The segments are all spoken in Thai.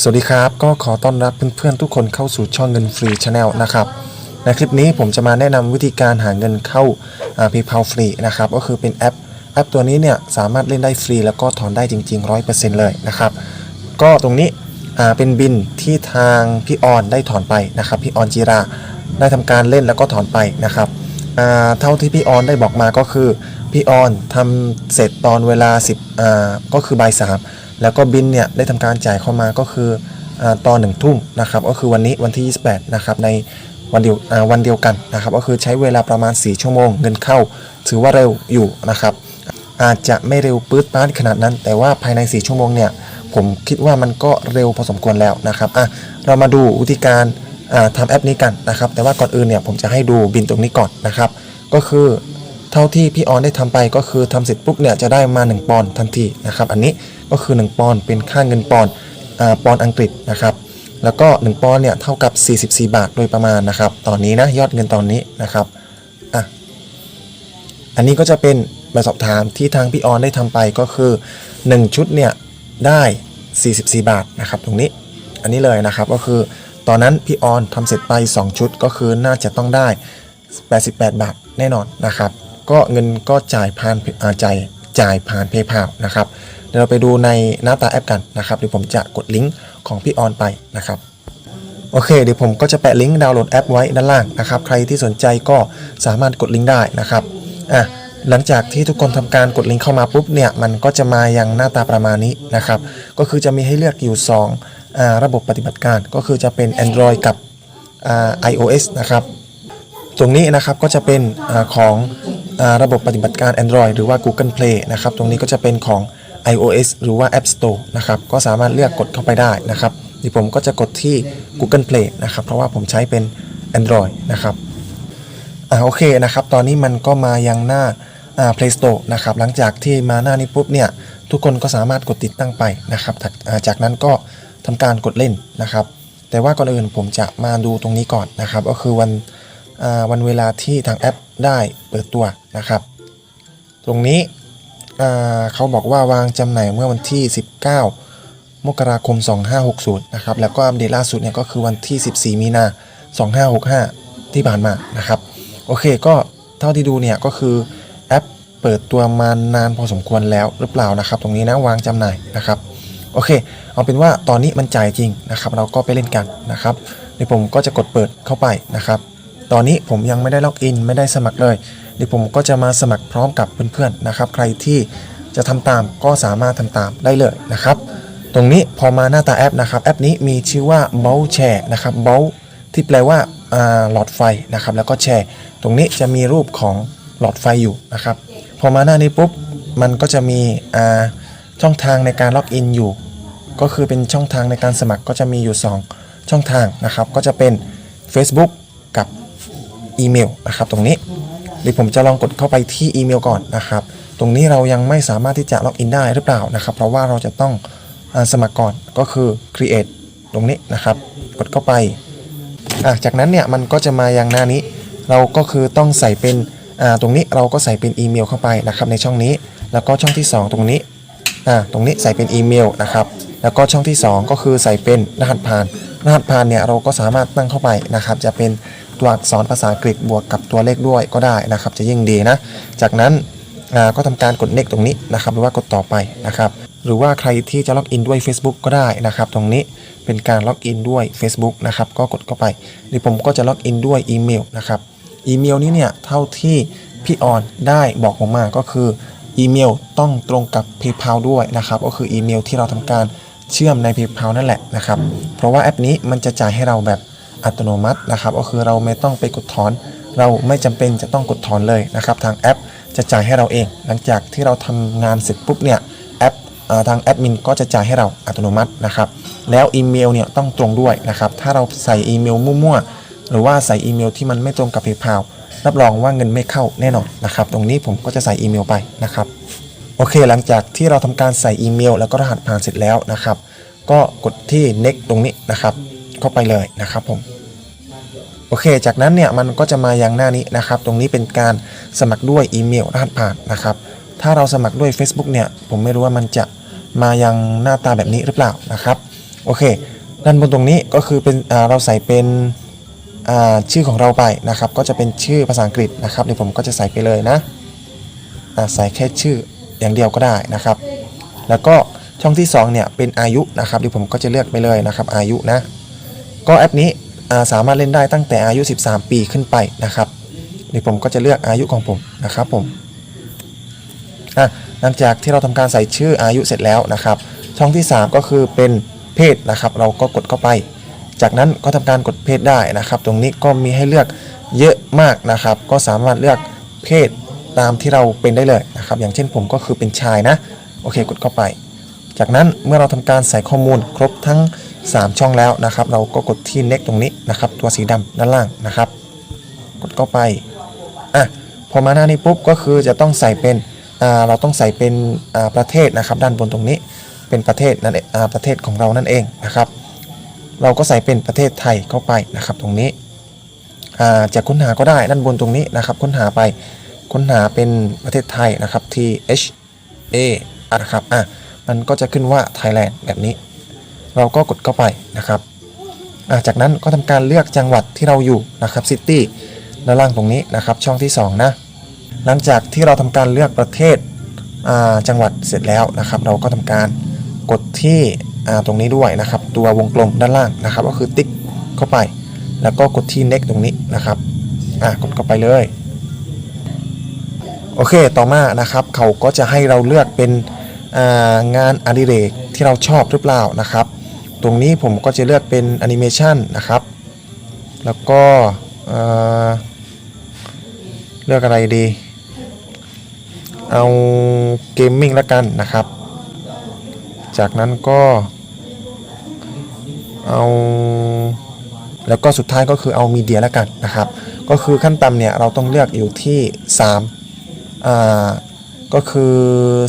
สวัสดีครับ ก็ขอต้อนรับเพื่อนๆทุกคนเข้าสู่ช่องเงินฟรีชาแนลนะครับในคลิปนี้ผมจะมาแนะนำวิธีการหาเงินเข้าพย์เพาฟรีนะครับก็คือเป็นแอปแอปตัวนี้เนี่ยสามารถเล่นได้ฟรี แล้วก็ถอนได้จริง ๆ 100%เลยนะครับก็ตรงนี้เป็นบินที่ทางพี่ออนได้ถอนไปนะครับพี่ออนจีราได้ทำการเล่นแล้วก็ถอนไปนะครับเท่าที่พี่ออนได้บอกมาก็คือพี่ออนทำเสร็จตอนเวลา 10อ่าก็คือบ่ายสาม แล้วก็บินเนี่ยได้ทำการจ่ายเข้ามาก็คืออตอนหนึ่งทุ่มนะครับก็คือวันนี้วันที่ 28 นะครับในวันเดียววันเดียวกันนะครับก็คือใช้เวลาประมาณ 4 ชั่วโมง เงินเข้า ถือว่าเร็วอยู่นะครับ อาจจะไม่เร็วปื๊ดป้าดขนาดนั้น แต่ว่าภายใน 4 ชั่วโมงเนี่ยผมคิดว่ามันก็เร็วพอสมควรแล้วนะครับอะเรามาดูวิธีการอ่าทำแอปนี้กันนะครับ แต่ว่าก่อนอื่นเนี่ยผมจะให้ดูบินตรงนี้ก่อนนะครับ ก็คือ เท่าที่พี่ออนได้ทำไปก็คือทำเสร็จปุ๊บเนี่ยจะได้มา 1 ปอนด์ทันทีนะครับ อันนี้ก็คือ 1 ปอนด์เป็นค่าเงินปอนด์ปอนด์อังกฤษนะครับแล้วก็ 1 ปอนด์เนี่ยเท่ากับ 44 บาทโดยประมาณนะครับ ตอนนี้นะยอดเงินตอนนี้นะครับอะอันนี้ก็จะเป็นแบบสอบถามที่ทางพี่ออนได้ทำไปก็คือ 1 ชุดเนี่ยได้ 44 บาทนะครับ ตรงนี้อันนี้เลยนะครับก็คือตอนนั้นพี่ออนทำเสร็จไป 2 ชุดก็คือน่าจะต้องได้ 88 บาทแน่นอนนะครับ ก็เงินก็จ่ายผ่านาจ่ายจ่ายผ่าน PayPal นะครับเดี๋ยวเราไปดูในหน้าตาแอปกันนะครับเดี๋ยวผมจะกดลิงก์ของพี่ออนไปนะครับโอเคเดี๋ยวผมก็จะแปะลิงก์ดาวน์โหลดแอปไว้ด้านล่างนะครับ ใครที่สนใจก็สามารถกดลิงก์ได้นะครับอะหลังจากที่ทุกคนทำการกดลิงก์เข้ามาปุ๊บเนี่ยมันก็จะมาอยังหน้าตาประมาณนี้นะครับ ก็คือจะมีให้เลือกอยู่2อ่าระบบปฏิบัติการก็คือจะเป็น Android กับอ่า iOS นะครับ ตรงนี้นะครับก็จะเป็นอของ ระบบปฏิบัติการ Android หรือว่า Google Play นะครับ ตรงนี้ก็จะเป็นของ iOS หรือว่า App Store นะครับ ก็สามารถเลือกกดเข้าไปได้นะครับดิผมก็จะกดที่ Google Play นะครับ เพราะว่าผมใช้เป็น Android นะครับอ่าโอเคนะครับ ตอนนี้มันก็มายังหน้าอ่า Play Store นะครับ หลังจากที่มาหน้านี้ปุ๊บเนี่ย ทุกคนก็สามารถกดติดตั้งไปนะครับ จากจากนั้นก็ทำการกดเล่นนะครับ แต่ว่าก่อนอื่นผมจะมาดูตรงนี้ก่อนนะครับ ก็คือวัน วันเวลาที่ทางแอปได้เปิดตัวนะครับ ตรงนี้เขาบอกว่าวางจำหน่ายเมื่อวันที่ 19 มกราคม 2560 นะครับ แล้วก็อัปเดตล่าสุดเนี่ยก็คือวันที่ 14 มีนา 2565 ที่ผ่านมานะครับ โอเคก็เท่าที่ดูเนี่ยก็คือแอปเปิดตัวมานานพอสมควรแล้วหรือเปล่านะครับ ตรงนี้นะวางจำหน่ายนะครับโอเค เอาเป็นว่าตอนนี้มันจ่ายจริงนะครับ เราก็ไปเล่นกันนะครับเดี๋ยวผมก็จะกดเปิดเข้าไปนะครับ ตอนนี้ผมยังไม่ได้ล็อกอินไม่ได้สมัครเลยเดี๋ยวผมก็จะมาสมัครพร้อมกับเพื่อนๆนะครับ ใครที่จะทำตามก็สามารถทำตามได้เลยนะครับ ตรงนี้พอมาหน้าตาแอปนะครับ แอปนี้มีชื่อว่า b o l Share นะครับ b o l ที่แปลว่าหลอดไฟนะครับ แล้วก็แชร์ ตรงนี้จะมีรูปของหลอดไฟอยู่นะครับ พอมาหน้านี้ปุ๊บมันก็จะมีช่องทางในการล็อกอินอยู่ ก็คือเป็นช่องทางในการสมัครก็จะมีอยู่ 2 ช่องทางนะครับ ก็จะเป็น Facebook กับ อีเมลนะครับ ตรงนี้เดี๋ยวผมจะลองกดเข้าไปที่อีเมลก่อนนะครับ ตรงนี้เรายังไม่สามารถที่จะล็อกอินได้หรือเปล่านะครับ เพราะว่าเราจะต้องอสมัครก่อนก็คือ create ตรงนี้นะครับ กดเข้าไปจากนั้นเนี่ยมันก็จะมายังหน้านี้ เราก็คือต้องใส่เป็นตรงนี้เราก็ใส่เป็นอีเมลเข้าไปนะครับในช่องนี้ แล้วก็ช่องที่ 2 ตรงนี้ อ่าตรงนี้ใส่เป็นอีเมลนะครับแล้วก็ช่องที่ 2 ก็คือใส่เป็นรหัสผ่าน รหัสผ่านเนี่ยเราก็สามารถตั้งเข้าไปนะครับจะเป็นตัวอักษรภาษาอังกฤษบวกกับตัวเลขด้วยก็ได้นะครับ จะยิ่งดีนะจากนั้นก็ทำการกดเลขตรงนี้นะครับ หรือว่ากดต่อไปนะครับ หรือว่าใครที่จะล็อกอินด้วย Facebook ก็ได้นะครับ ตรงนี้เป็นการล็อกอินด้วย Facebook นะครับก็กดเข้าไปเดี๋ยวผมก็จะล็อกอินด้วยอีเมลนะครับอีเมลนี้เนี่ยเท่าที่พี่ออนได้บอกผมมาก็คือ อีเมลต้องตรงกับ PayPal ด้วยนะครับ ก็คืออีเมลที่เราทำการเชื่อมใน PayPal นั่นแหละนะครับ เพราะว่าแอปนี้มันจะจ่ายให้เราแบบอัตโนมัตินะครับ ก็คือเราไม่ต้องไปกดถอน เราไม่จำเป็นจะต้องกดถอนเลยนะครับ ทางแอปจะจ่ายให้เราเอง หลังจากที่เราทำงานเสร็จปุ๊บเนี่ยแอปทางแอดมินก็จะจ่ายให้เราอัตโนมัตินะครับ แล้วอีเมลเนี่ยต้องตรงด้วยนะครับ ถ้าเราใส่อีเมลมั่วๆ หรือว่าใส่อีเมลที่มันไม่ตรงกับ PayPal รับรองว่าเงินไม่เข้าแน่นอนนะครับ ตรงนี้ผมก็จะใส่อีเมลไปนะครับโอเค หลังจากที่เราทำการใส่อีเมล แล้วก็รหัสผ่านเสร็จแล้วนะครับ ก็กดที่ next ตรงนี้นะครับ เข้าไปเลยนะครับผมโอเค จากนั้นเนี่ยมันก็จะมาอยังหน้านี้นะครับ ตรงนี้เป็นการสมัครด้วยอีเมลรหัสผ่านนะครับ ถ้าเราสมัครด้วย Facebook เนี่ยผมไม่รู้ว่ามันจะมายังหน้าตาแบบนี้หรือเปล่านะครับโอเคด้านบนตรงนี้ก็คือเป็นเราใส่เป็น ชื่อของเราไปนะครับ ก็จะเป็นชื่อภาษาอังกฤษนะครับเดี๋ยวผมก็จะใส่ไปเลยนะใส่แค่ชื่ออย่างเดียวก็ได้นะครับ แล้วก็ช่องที่สองเนี่ยเป็นอายุนะครับเดี๋ยวผมก็จะเลือกไปเลยนะครับ อายุนะ ก็แอปนี้สามารถเล่นได้ตั้งแต่อายุ 13 ปีขึ้นไปนะครับเดี๋ยวผมก็จะเลือกอายุของผมนะครับผมหลังจากที่เราทำการใส่ชื่ออายุเสร็จแล้วนะครับ ช่องที่ 3 ก็คือเป็นเพศนะครับ เราก็กดเข้าไป จากนั้นก็ทำการกดเพศได้นะครับ ตรงนี้ก็มีให้เลือกเยอะมากนะครับ ก็สามารถเลือกเพศตามที่เราเป็นได้เลยนะครับ อย่างเช่นผมก็คือเป็นชายนะ โอเคกดเข้าไป จากนั้นเมื่อเราทำการใส่ข้อมูลครบทั้ง 3 ช่องแล้วนะครับ เราก็กดที่ next ตรงนี้นะครับ ตัวสีดำด้านล่างนะครับ กดเข้าไปอะพอมาหน้านี้ปุ๊บก็คือจะต้องใส่เป็นอ่าเราต้องใส่เป็นอ่าประเทศนะครับ ด้านบนตรงนี้เป็นประเทศนั่นเองอ่าประเทศของเรานั่นเองนะครับ เราก็ใส่เป็นประเทศไทยเข้าไปนะครับตรงนี้อ่าจะค้นหาก็ได้ด้านบนตรงนี้นะครับ ค้นหาไปค้นหาเป็นประเทศไทยนะครับ T H A นะครับอะมันก็จะขึ้นว่า Thailand แบบนี้ เราก็กดเข้าไปนะครับจากนั้นก็ทำการเลือกจังหวัดที่เราอยู่นะครับซิตี้ด้านล่างตรงนี้นะครับช่องที่ 2 นะ หลังจากที่เราทำการเลือกประเทศอ่าจังหวัดเสร็จแล้วนะครับ เราก็ทำการกดที่ ตรงนี้ด้วยนะครับ ตัววงกลมด้านล่างนะครับ ก็คือติ๊กเข้าไป แล้วก็กดที่ next ตรงนี้นะครับอ่ากดเข้าไปเลย โอเคต่อมานะครับเขาก็จะให้เราเลือกเป็นงานอดิเรกที่เราชอบหรือเปล่านะครับ ตรงนี้ผมก็จะเลือกเป็นแอนิเมชันนะครับ แล้วก็เเลือกอะไรดี เอาเกมมิ่งแล้วกันนะครับ จากนั้นก็ เอาแล้วก็สุดท้ายก็คือเอามีเดียแล้วกันนะครับ ก็คือขั้นต่ำเนี่ยเราต้องเลือกอยู่ที่3อ่าก็คือ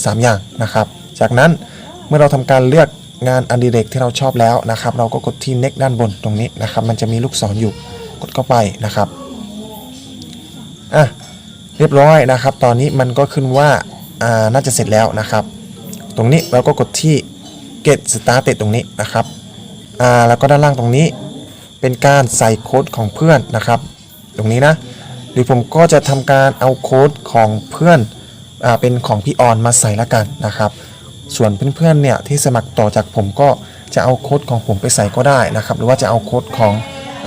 3 อย่างนะครับ จากนั้นเมื่อเราทำการเลือกงานอดิเรกที่เราชอบแล้วนะครับ เราก็กดที่ next ด้านบนตรงนี้นะครับ มันจะมีลูกศรอยู่กดเข้าไปนะครับอะเรียบร้อยนะครับ ตอนนี้มันก็ขึ้นว่าอ่าน่าจะเสร็จแล้วนะครับ ตรงนี้เราก็กดที่ get started ตรงนี้นะครับ อ่าแล้วก็ด้านล่างตรงนี้เป็นการใส่โค้ดของเพื่อนนะครับ ตรงนี้นะ หรือผมก็จะทำการเอาโค้ดของเพื่อนอ่าเป็นของพี่ออนมาใส่ละกันนะครับ ส่วนเพื่อนๆเนี่ยที่สมัครต่อจากผมก็จะเอาโค้ดของผมไปใส่ก็ได้นะครับ หรือว่าจะเอาโค้ดของ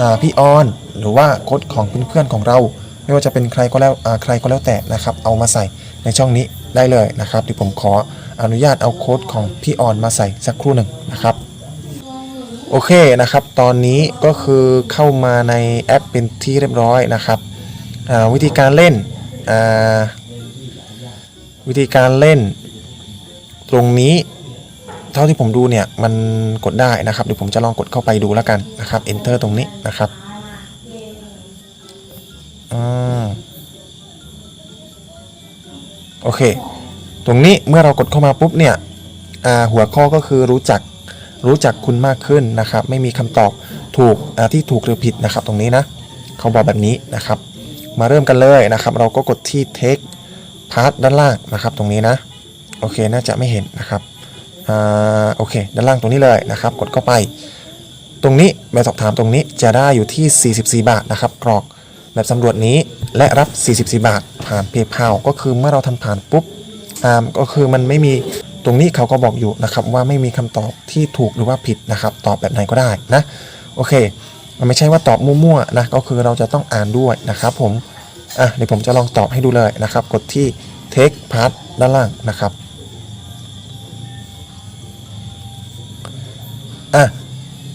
อาพี่ออนหรือว่าโค้ดของเพื่อนๆของเรา ไม่ว่าจะเป็นใครก็แล้วอ่าใครก็แล้วแต่นะครับ เอามาใส่ในช่องนี้ได้เลยนะครับเดี๋ยวผมขออนุญาตเอาโค้ดของพี่ออนมาใส่สักครู่หนึ่งนะครับ โอเคนะครับ ตอนนี้ก็คือเข้ามาในแอปเป็นที่เรียบร้อยนะครับวิธีการเล่นวิธีการเล่น ตรงนี้เท่าที่ผมดูเนี่ยมันกดได้นะครับเดี๋ยวผมจะลองกดเข้าไปดูแล้วกันนะครับ enter ตรงนี้นะครับอโอเค ตรงนี้เมื่อเรากดเข้ามาปุ๊บเนี่ยหัวข้อก็คือรู้จัก รู้จักคุณมากขึ้นนะครับ ไม่มีคำตอบถูกที่ถูกหรือผิดนะครับ ตรงนี้นะเขาบอกแบบนี้นะครับ มาเริ่มกันเลยนะครับ เราก็กดที่ take part ด้านล่างนะครับ ตรงนี้นะ โอเคน่าจะไม่เห็นนะครับอ่าโอเค ด้านล่างตรงนี้เลยนะครับ กดเข้าไป ตรงนี้แบบสอบถามตรงนี้จะได้อยู่ที่ 44 บาทนะครับ กรอกแบบสำรวจนี้และรับ 44 บาท ผ่าน PayPal ก็คือเมื่อเราทำผ่านปุ๊บอ่าก็คือมันไม่มี รงนี้เขาก็บอกอยู่นะครับว่าไม่มีคำตอบที่ถูกหรือว่าผิดนะครับ ตอบแบบไหนก็ได้นะโอเค มันไม่ใช่ว่าตอบมั่วๆนะก็คือเราจะต้องอ่านด้วยนะครับผมอะเดี๋ยวผมจะลองตอบให้ดูเลยนะครับ กดที่ take part ด้านล่างนะครับอะ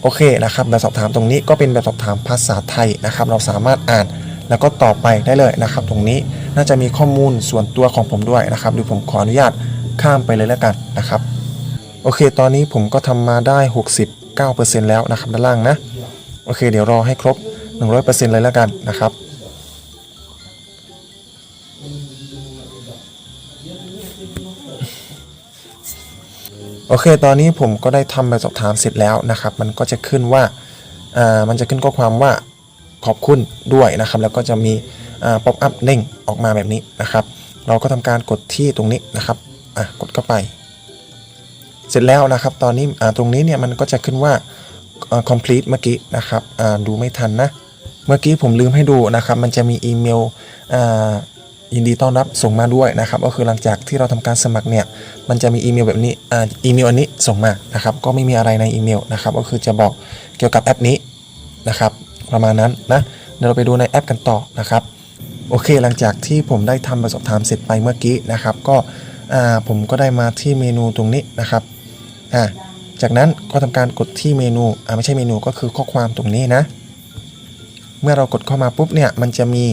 โอเคนะครับแบบสอบถามตรงนี้ก็เป็นแบบสอบถามภาษาไทยนะครับ เราสามารถอ่านแล้วก็ตอบไปได้เลยนะครับ ตรงนี้น่าจะมีข้อมูลส่วนตัวของผมด้วยนะครับดี๋ยวผมขออนุญาต ข้ามไปเลยแล้วกันนะครับ โอเค ตอนนี้ผมก็ทำมาได้ 69%แล้วนะครับด้านล่างนะ โอเค เดี๋ยวรอให้ครบ 100%เลยแล้วกันนะครับโอเค ตอนนี้ผมก็ได้ทำแบบสอบถามเสร็จแล้วนะครับ มันก็จะขึ้นว่าอ่า มันจะขึ้นข้อความว่าขอบคุณด้วยนะครับ แล้วก็จะมีอ่าป๊อปอัพเด้งออกมาแบบนี้นะครับ เราก็ทำการกดที่ตรงนี้นะครับ อะกดเข้าไป เสร็จแล้วนะครับตอนนี้อ่าตรงนี้เนี่ยมันก็จะขึ้นว่าอ่า complete เมื่อกี้นะครับอ่าดูไม่ทันนะ เมื่อกี้ผมลืมให้ดูนะครับ มันจะมีอีเมลอ่ายินดีต้อนรับส่งมาด้วยนะครับ ก็คือหลังจากที่เราทำการสมัครเนี่ยมันจะมีอีเมลแบบนี้อ่าอีเมลอันนี้ส่งมานะครับ ก็ไม่มีอะไรในอีเมลนะครับ ก็คือจะบอกเกี่ยวกับแอปนี้นะครับ ประมาณนั้นนะเดี๋ยวเราไปดูในแอปกันต่อนะครับ โอเคหลังจากที่ผมได้ทำแบบสบถามเสร็จไปเมื่อกี้นะครับ ก็ อ่าผมก็ได้มาที่เมนูตรงนี้นะครับอ่าจากนั้นก็ทำการกดที่เมนูอ่าไม่ใช่เมนูก็คือข้อความตรงนี้นะ เมื่อเรากดเข้ามาปุ๊บเนี่ยมันจะมี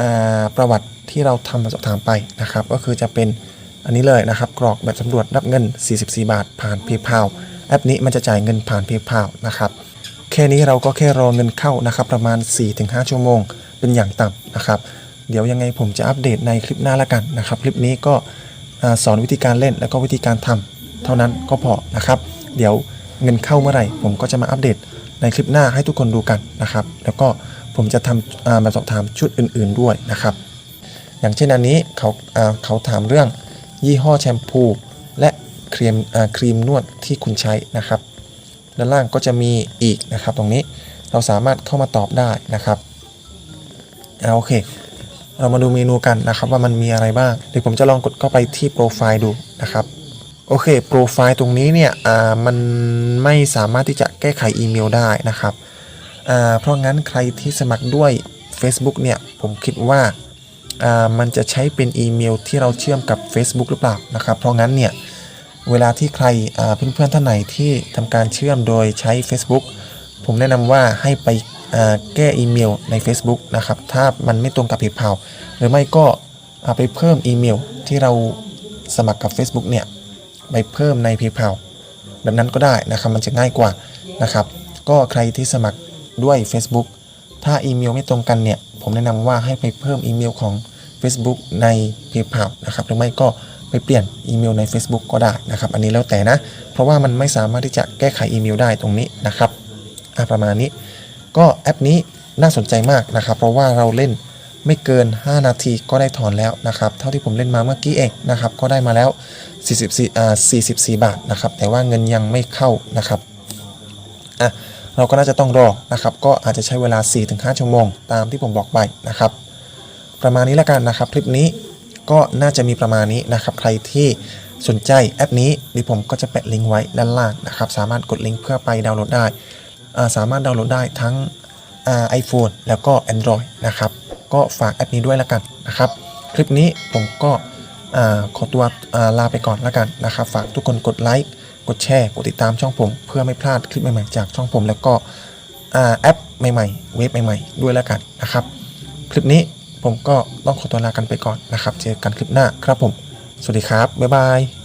อ่าประวัติที่เราทำสอบถามไปนะครับ ก็คือจะเป็นอันนี้เลยนะครับ กรอกแบบสำรวจรับเงิน 44 บาท ผ่าน PayPal แอปนี้มันจะจ่ายเงินผ่าน PayPal นะครับแค่นี้เราก็แค่รอเงินเข้านะครับประมาณ 4-5 ชั่วโมง เป็นอย่างต่ำนะครับ เดี๋ยวยังไงผมจะอัปเดตในคลิปหน้าละกันนะครับ คลิปนี้ก็ สอนวิธีการเล่นแล้วก็วิธีการทำเท่านั้นก็พอนะครับ เดี๋ยวเงินเข้าเมื่อไหร่ ผมก็จะมาอัปเดตในคลิปหน้าให้ทุกคนดูกันนะครับ แล้วก็ผมจะทำอ่าแบบสอบถามชุดอื่น ๆด้วยนะครับ อย่างเช่นอันนี้เขาเขาถามเรื่องยี่ห้อแชมพู และครีมครีมนวดที่คุณใช้นะครับด้านล่างก็จะมีอีกนะครับ ตรงนี้เราสามารถเข้ามาตอบได้นะครับอ่าโอเค เรามาดูเมนูกันนะครับว่ามันมีอะไรบ้างเดี๋ยวผมจะลองกดเข้าไปที่โปรไฟล์ดูนะครับโอเคโปรไฟล์ตรงนี้เนี่ยอ่ามันไม่สามารถที่จะแก้ไขอีเมลได้นะครับอ่าเพราะงั้นใครที่สมัครด้วย Facebook เนี่ยผมคิดว่าอ่ามันจะใช้เป็นอีเมลที่เราเชื่อมกับ Facebook หรือเปล่านะครับเพราะงั้นเนี่ยเวลาที่ใครอ่าเพื่อนๆท่านไหนที่ทำการเชื่อมโดยใช้ Facebook ผมแนะนำว่าให้ไป แก้อีเมลใน Facebook นะครับ ถ้ามันไม่ตรงกับ PayPal หรือไม่ก็อ่าไปเพิ่มอีเมลที่เราสมัครกับ Facebook เนี่ยไปเพิ่มใน PayPal แบบนั้นก็ได้นะครับ มันจะง่ายกว่านะครับ ก็ใครที่สมัครด้วย Facebook ถ้าอีเมลไม่ตรงกันเนี่ย ผมแนะนำว่าให้ไปเพิ่มอีเมลของ Facebook ใน PayPal นะครับหรือไม่ก็ไปเปลี่ยนอีเมลใน Facebook ก็ได้นะครับ อันนี้แล้วแต่นะ เพราะว่ามันไม่สามารถที่จะแก้ไขอีเมลได้ตรงนี้นะครับประมาณนี้ ก็แอปนี้น่าสนใจมากนะครับ เพราะว่าเราเล่นไม่เกิน 5 นาทีก็ได้ถอนแล้วนะครับ เท่าที่ผมเล่นมาเมื่อกี้เองนะครับ ก็ได้มาแล้ว 44อ่า44 บาทนะครับ แต่ว่าเงินยังไม่เข้านะครับอะเราก็น่าจะต้องรอนะครับ ก็อาจจะใช้เวลา 4-5 ชั่วโมง ตามที่ผมบอกไปนะครับ ประมาณนี้แล้วกันนะครับ คลิปนี้ก็น่าจะมีประมาณนี้นะครับ ใครที่สนใจแอปนี้ดี๋ยวผมก็จะแปะลิงก์ไว้ด้านล่างนะครับ สามารถกดลิงก์เพื่อไปดาวน์โหลดได้ สามารถดาวน์โหลดได้ทั้งไอโฟนแล้วก็ Android นะครับ ก็ฝากแอปนี้ด้วยล้วกันนะครับ คลิปนี้ผมก็ขอตัวลาไปก่อนล้วกันนะครับ ฝากทุกคนกดไลค์กดแชร์กดติดตามช่องผม เพื่อไม่พลาดคลิปใหม่ๆจากช่องผม แล้วก็แอปใหม่ๆ เว็บใหม่ๆ ด้วยล้วกันนะครับ คลิปนี้ผมก็ต้องขอตัวลากันไปก่อนนะครับ เจอกันคลิปหน้าครับผม สวัสดีครับ บ๊ายบาย